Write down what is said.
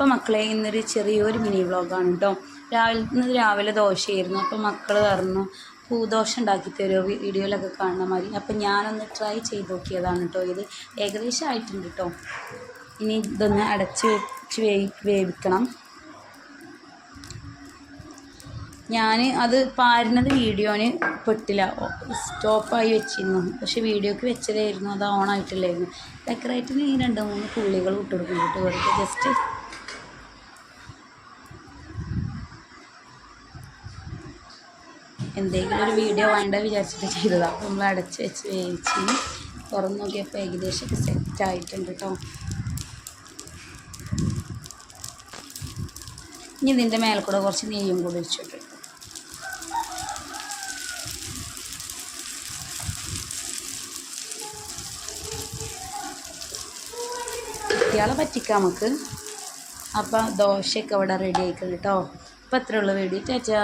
അപ്പോൾ മക്കളെ ഇന്നൊരു ചെറിയൊരു മിനി വ്ളോഗാണ് കേട്ടോ രാവിലെ ഇന്ന് രാവിലെ ദോശയായിരുന്നു. അപ്പോൾ മക്കൾ പറഞ്ഞു പൂദോശ ഉണ്ടാക്കി തരുമോ വീഡിയോയിലൊക്കെ കാണുന്ന മാതിരി. അപ്പം ഞാനൊന്ന് ട്രൈ ചെയ്ത് നോക്കിയതാണ് കേട്ടോ ഇത് ഏകദേശം ആയിട്ടുണ്ട് കേട്ടോ ഇനി ഇതൊന്ന് അടച്ച് വെച്ച് വേവി വേവിക്കണം. ഞാൻ അത് പാരുന്നത് വീഡിയോന് പെട്ടില്ല സ്റ്റോപ്പായി വെച്ചിരുന്നു. പക്ഷെ വീഡിയോക്ക് വെച്ചതായിരുന്നു. അത് ഓൺ ഡെക്കറേറ്റിന് ഈ രണ്ട് മൂന്ന് പുള്ളികൾ ഇട്ട് കൊടുക്കും കേട്ടോ വെറുതെ ജസ്റ്റ് എന്തെങ്കിലും ഒരു വീഡിയോ വേണ്ട വിചാരിച്ചിട്ട് ചെയ്തതാണ് അപ്പോൾ നമ്മൾ അടച്ച് വെച്ച് വേവിച്ച് തുറന്ന് നോക്കിയപ്പോൾ ഏകദേശം സെറ്റ് ആയിട്ടുണ്ട് കേട്ടോ ഇനി ഇതിന്റെ മേലെ കൂടെ കുറച്ച് നെയ്യും കൂടി ഒഴിച്ചിട്ട് കുട്ടികളെ പറ്റിക്കാം നമുക്ക്. അപ്പം ദോശയൊക്കെ ഇവിടെ റെഡി ആയിക്കണം കേട്ടോ അപ്പം അത്രേ ഉള്ളൂ വീഡിയോ ചാച്ചാ